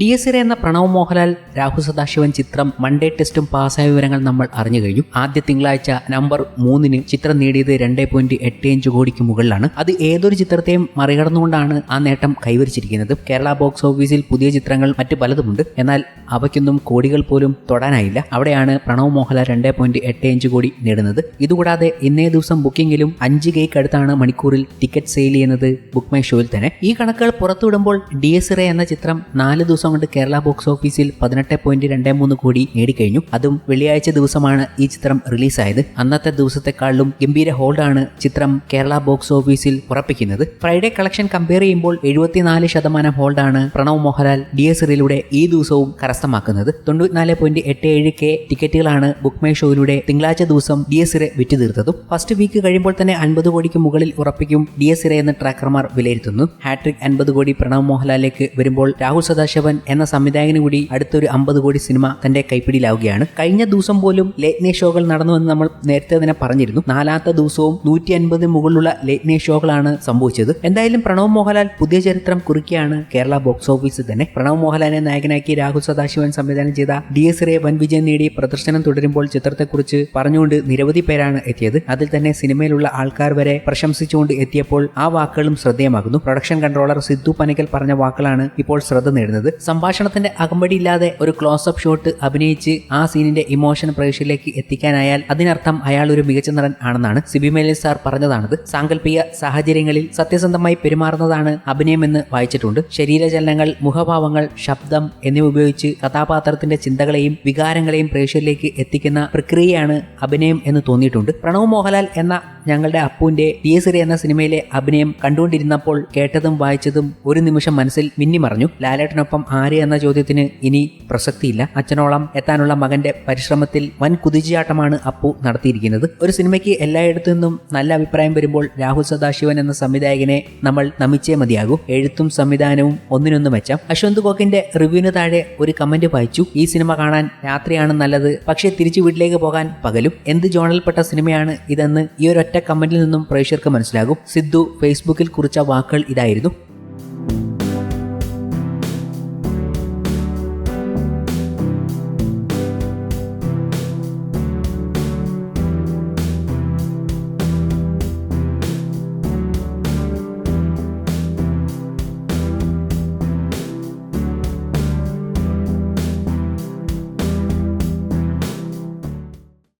D S ഇറ എന്ന പ്രണവ് മോഹൻലാൽ രാഹുൽ സദാശിവൻ ചിത്രം മൺഡേ ടെസ്റ്റും പാസ്സായ വിവരങ്ങൾ നമ്മൾ അറിഞ്ഞു കഴിഞ്ഞു. ആദ്യ തിങ്കളാഴ്ച നമ്പർ മൂന്നിന് ചിത്രം നേടിയത് രണ്ടേ പോയിന്റ് എട്ട് അഞ്ച് കോടിക്ക് മുകളിലാണ്. അത് ഏതൊരു ചിത്രത്തെയും മറികടന്നുകൊണ്ടാണ് ആ നേട്ടം കൈവരിച്ചിരിക്കുന്നത്. കേരള ബോക്സ് ഓഫീസിൽ പുതിയ ചിത്രങ്ങൾ മറ്റു പലതുമുണ്ട്. എന്നാൽ അവയ്ക്കൊന്നും കോടികൾ പോലും തൊടാനായില്ല. അവിടെയാണ് പ്രണവ് മോഹൻലാൽ രണ്ടേ പോയിന്റ് എട്ട് അഞ്ച് കോടി നേടുന്നത്. ഇതുകൂടാതെ ഇന്നേ ദിവസം ബുക്കിംഗിലും അഞ്ച് കേക്ക് അടുത്താണ് മണിക്കൂറിൽ ടിക്കറ്റ് സെയിൽ ചെയ്യുന്നത് ബുക്ക് മൈ ഷോയിൽ തന്നെ. ഈ കണക്കുകൾ പുറത്തുവിടുമ്പോൾ ഡി എസ് ഇറ എന്ന ചിത്രം നാല് ദിവസം കൊണ്ട് കേരള ബോക്സ് ഓഫീസിൽ പതിനെട്ട് പോയിന്റ് രണ്ട് മൂന്ന് കോടി നേടിക്കഴിഞ്ഞു. അതും വെള്ളിയാഴ്ച ദിവസമാണ് ഈ ചിത്രം റിലീസായത്. അന്നത്തെ ദിവസത്തെക്കാളിലും ഗംഭീര ഹോൾഡാണ് ചിത്രം കേരള ബോക്സ് ഓഫീസിൽ ഉറപ്പിക്കുന്നത്. ഫ്രൈഡേ കളക്ഷൻ കമ്പയർ ചെയ്യുമ്പോൾ എഴുപത്തിനാല് ശതമാനം ഹോൾഡാണ് പ്രണവ് മോഹൻലാൽ ഡി എസ് റിലൂടെ ഈ ദിവസവും കരസ്ഥമാക്കുന്നത്. തൊണ്ണൂറ്റിനാല് പോയിന്റ് എട്ട് ഏഴ് കെ ടിക്കറ്റുകളാണ് ബുക്ക് മൈ ഷോയിലൂടെ തിങ്കളാഴ്ച ദിവസം ഡി എസ് ഇറെ വിറ്റുതീർത്തതും ഫസ്റ്റ് വീക്ക് കഴിയുമ്പോൾ തന്നെ അൻപത് കോടിക്ക് മുകളിൽ ഉറപ്പിക്കും ഡി എസ് ഇറെ എന്ന് ട്രാക്കർമാർ വിലയിരുത്തുന്നു. ഹാട്രിക് അൻപത് കോടി പ്രണവ് മോഹൻലാലിലേക്ക് വരുമ്പോൾ രാഹുൽ സദാശിവൻ എന്ന സംവിധായകന് കൂടി അടുത്തൊരു അമ്പത് കോടി സിനിമ തന്റെ കൈപ്പിടിയിലാവുകയാണ്. കഴിഞ്ഞ ദിവസം പോലും ലേറ്റ് നൈറ്റ് ഷോകൾ നടന്നുവെന്ന് നമ്മൾ നേരത്തെ തന്നെ പറഞ്ഞിരുന്നു. നാലാമത്തെ ദിവസവും നൂറ്റി അൻപതിന് മുകളിലുള്ള ലേറ്റ് നൈറ്റ് ഷോകളാണ് സംഭവിച്ചത്. എന്തായാലും പ്രണവ് മോഹൻലാൽ പുതിയ ചരിത്രം കുറിക്കുകയാണ് കേരള ബോക്സ് ഓഫീസിൽ തന്നെ. പ്രണവ് മോഹൻലാലിനെ നായകനാക്കി രാഹുൽ സദാശിവൻ സംവിധാനം ചെയ്ത ഡി എസ് റേ വൻ നേടി പ്രദർശനം തുടരുമ്പോൾ ചിത്രത്തെക്കുറിച്ച് പറഞ്ഞുകൊണ്ട് നിരവധി പേരാണ് എത്തിയത്. അതിൽ തന്നെ സിനിമയിലുള്ള ആൾക്കാർ വരെ പ്രശംസിച്ചുകൊണ്ട് എത്തിയപ്പോൾ ആ വാക്കുകളും ശ്രദ്ധേയമാകുന്നു. പ്രൊഡക്ഷൻ കൺട്രോളർ സിദ്ധു പനക്കൽ പറഞ്ഞ വാക്കുകളാണ് ഇപ്പോൾ ശ്രദ്ധ നേടുന്നത്. സംഭാഷണത്തിന്റെ അകമ്പടിയില്ലാതെ ഒരു ക്ലോസപ്പ് ഷോട്ട് അഭിനയിച്ച് ആ സീനിന്റെ ഇമോഷൻ പ്രേക്ഷകരിലേക്ക് എത്തിക്കാനായാൽ അതിനർത്ഥം അയാൾ ഒരു മികച്ച നടൻ ആണെന്നാണ് സിബി മേലിൽ സാർ പറഞ്ഞതാണത്. സാങ്കല്പിക സാഹചര്യങ്ങളിൽ സത്യസന്ധമായി പെരുമാറുന്നതാണ് അഭിനയമെന്ന് വായിച്ചിട്ടുണ്ട്. ശരീരചലനങ്ങൾ മുഖഭാവങ്ങൾ ശബ്ദം എന്നിവ ഉപയോഗിച്ച് കഥാപാത്രത്തിന്റെ ചിന്തകളെയും വികാരങ്ങളെയും പ്രേക്ഷകരിലേക്ക് എത്തിക്കുന്ന പ്രക്രിയയാണ് അഭിനയം എന്ന് തോന്നിയിട്ടുണ്ട്. പ്രണവ് മോഹൻലാൽ എന്ന ഞങ്ങളുടെ അപ്പുവിന്റെ ടി എസ് എന്ന സിനിമയിലെ അഭിനയം കണ്ടുകൊണ്ടിരുന്നപ്പോൾ കേട്ടതും വായിച്ചതും ഒരു നിമിഷം മനസ്സിൽ മിന്നിമറഞ്ഞു. ലാലേട്ടനൊപ്പം ആര് എന്ന ചോദ്യത്തിന് ഇനി പ്രസക്തിയില്ല. അച്ഛനോളം എത്താനുള്ള മകന്റെ പരിശ്രമത്തിൽ വൻ കുതിച്ചുചാട്ടമാണ് അപ്പു നടത്തിയിരിക്കുന്നത്. ഒരു സിനിമയ്ക്ക് എല്ലായിടത്തു നിന്നും നല്ല അഭിപ്രായം വരുമ്പോൾ രാഹുൽ സദാശിവൻ എന്ന സംവിധായകനെ നമ്മൾ നമിച്ചേ മതിയാകൂ. എഴുത്തും സംവിധാനവും ഒന്നിനൊന്ന് മെച്ചം. അശ്വന്ത് ഗോക്കിന്റെ റിവ്യൂവിന് താഴെ ഒരു കമന്റ് വായിച്ചു. ഈ സിനിമ കാണാൻ രാത്രിയാണ് നല്ലത്. പക്ഷേ തിരിച്ചു വീട്ടിലേക്ക് പോകാൻ പകലും. എന്ത് ജോണൽപ്പെട്ട സിനിമയാണ് ഇതെന്ന് ഈ ഒരൊറ്റ കമന്റിൽ നിന്നും പ്രേക്ഷകർക്ക് മനസ്സിലാകും. സിദ്ധു ഫേസ്ബുക്കിൽ കുറിച്ച വാക്കുകൾ ഇതായിരുന്നു.